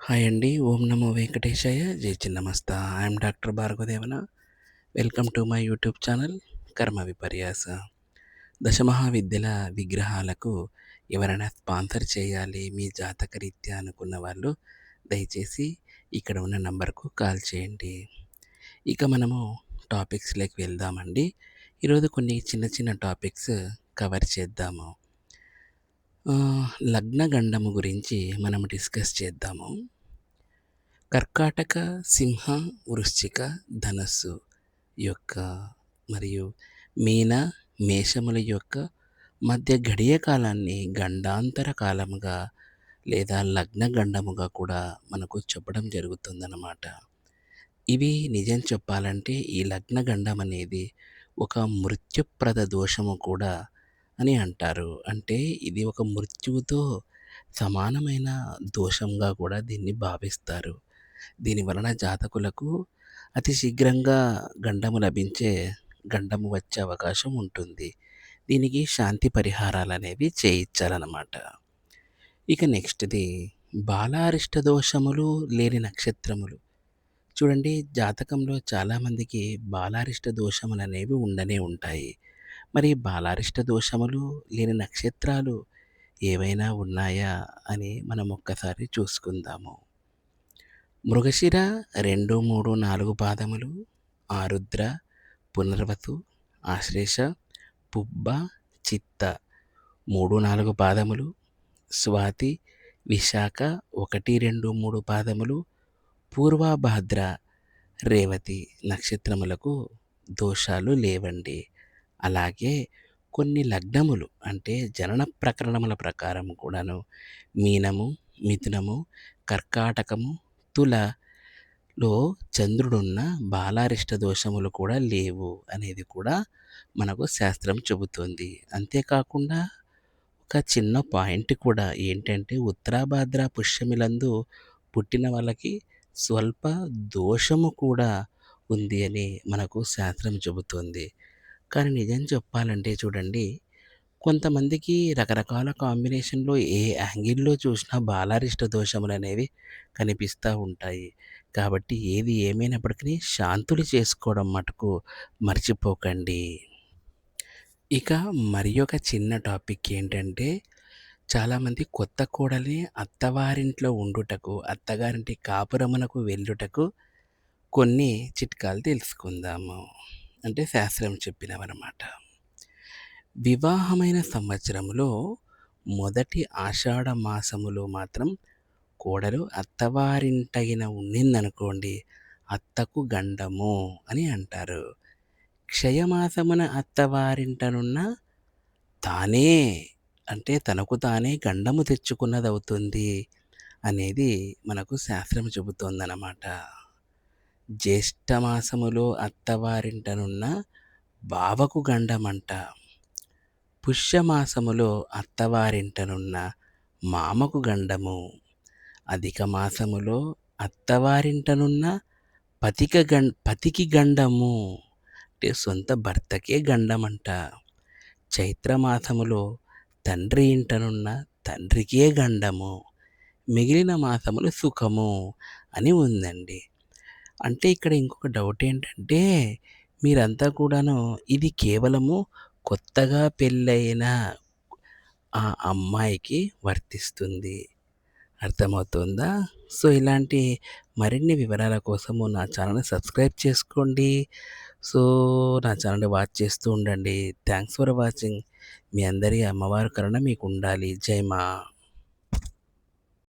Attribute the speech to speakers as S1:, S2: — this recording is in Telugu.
S1: హాయ్ అండి. ఓం నమో వెంకటేశాయ. జై Chinnamasta. I'm doctor Bhargavadevana. Welcome to my YouTube channel కర్మ విపర్యాస. దశమహావిద్యల విగ్రహాలకు ఎవరైనా స్పాన్సర్ చేయాలి మీ జాతకరీత్యా అనుకున్న వాళ్ళు దయచేసి ఇక్కడ ఉన్న నంబర్‌కు కాల్ చేయండి. ఇక మనము టాపిక్స్‌లోకి వెళ్దామండి. ఈరోజు కొన్ని చిన్న చిన్న టాపిక్స్ కవర్ చేద్దాము. లగ్నగండము లగ్న గండము గురించి మనం డిస్కస్ చేద్దాము. కర్కాటక, సింహ, వృశ్చిక, ధనస్సు యొక్క మరియు మీన, మేషముల యొక్క మధ్య గడియ కాలాన్ని గండాంతర కాలముగా లేదా లగ్న గండముగా కూడా మనకు చెప్పడం జరుగుతుందన్నమాట. ఇవి నిజం చెప్పాలంటే ఈ లగ్న గండం అనేది ఒక మృత్యుప్రద దోషము కూడా అని అంటారు. అంటే ఇది ఒక మృత్యువుతో సమానమైన దోషంగా కూడా దీన్ని భావిస్తారు. దీని వలన జాతకులకు అతి శీఘ్రంగా గండము లభించే గండము వచ్చే అవకాశం ఉంటుంది. దీనికి శాంతి పరిహారాలు అనేవి చేయించాలన్నమాట. ఇక నెక్స్ట్‌ది బాలారిష్ట దోషములు లేని నక్షత్రములు. చూడండి జాతకంలో చాలామందికి బాలారిష్ట దోషములనేవి ఉండనే ఉంటాయి. మరి బాలారిష్ట దోషములు లేని నక్షత్రాలు ఏవైనా ఉన్నాయా అని మనం ఒక్కసారి చూసుకుందాము. మృగశిర 2, 3, 4 పాదములు, ఆరుద్ర, పునర్వతు ఆశ్లేష, పుబ్బ, చిత్త 3, 4 పాదములు, స్వాతి, విశాఖ 1, 2, 3 పాదములు, పూర్వభాద్ర, రేవతి నక్షత్రములకు దోషాలు లేవండి. అలాగే కొన్ని లగ్నములు అంటే జనన ప్రకరణముల ప్రకారం కూడాను మీనము, మిథునము, కర్కాటకము, తులలో చంద్రుడున్న బాలారిష్ట దోషములు కూడా లేవు అనేది కూడా మనకు శాస్త్రం చెబుతోంది. అంతేకాకుండా ఒక చిన్న పాయింట్ కూడా ఏంటంటే ఉత్తరాభాద్ర పుష్యమిలందు పుట్టిన వాళ్ళకి స్వల్ప దోషము కూడా ఉంది అని మనకు శాస్త్రం చెబుతోంది. కానీ నిజం చెప్పాలంటే చూడండి కొంతమందికి రకరకాల కాంబినేషన్‌లో ఏ యాంగిల్‌లో చూసినా బాలారిష్ట దోషములనేవి కనిపిస్తూ ఉంటాయి. కాబట్టి ఏది ఏమైనప్పటికీ శాంతులు చేసుకోవడం మటుకు మర్చిపోకండి. ఇక మరి ఒక చిన్న టాపిక్ ఏంటంటే చాలామంది కొత్త కోడల్ని అత్తవారింట్లో ఉండుటకు, అత్తగారింటి కాపురమునకు వెళ్ళుటకు కొన్ని చిట్కాలు తెలుసుకుందాము. అంటే శాస్త్రం చెప్పినవన్నమాట. వివాహమైన సంవత్సరంలో మొదటి ఆషాఢ మాసములో మాత్రం కోడలు అత్తవారింటగిన ఉండిందనుకోండి అత్తకు గండము అని అంటారు. క్షయమాసమున అత్తవారింటనున్న తానే అంటే తనకు తానే గండము తెచ్చుకున్నదవుతుంది అనేది మనకు శాస్త్రం చెబుతోందన్నమాట. జ్యేష్ఠ మాసములో అత్తవారింటనున్న బావకు గండమంట. పుష్యమాసములో అత్తవారింటనున్న మామకు గండము. అధిక మాసములో అత్తవారింటనున్న పతిక గం పతికి గండము. అంటే సొంత భర్తకే గండమంట. చైత్ర మాసములో తండ్రి ఇంటనున్న తండ్రికే గండము. మిగిలిన మాసములు సుఖము అని ఉందండి. అంటే ఇక్కడ ఇంకొక డౌట్ ఏంటంటే మీరంతా కూడాను ఇది కేవలము కొత్తగా పెళ్ళైన ఆ అమ్మాయికి వర్తిస్తుంది. అర్థమవుతోందా? సో ఇలాంటి మరిన్ని వివరాల కోసము నా ఛానల్‌ని సబ్స్క్రైబ్ చేసుకోండి. సో నా ఛానల్‌ని వాచ్ చేస్తూ ఉండండి. Thanks for watching. మీ అందరి అమ్మవారి కరుణ మీకుండాలి. జై మా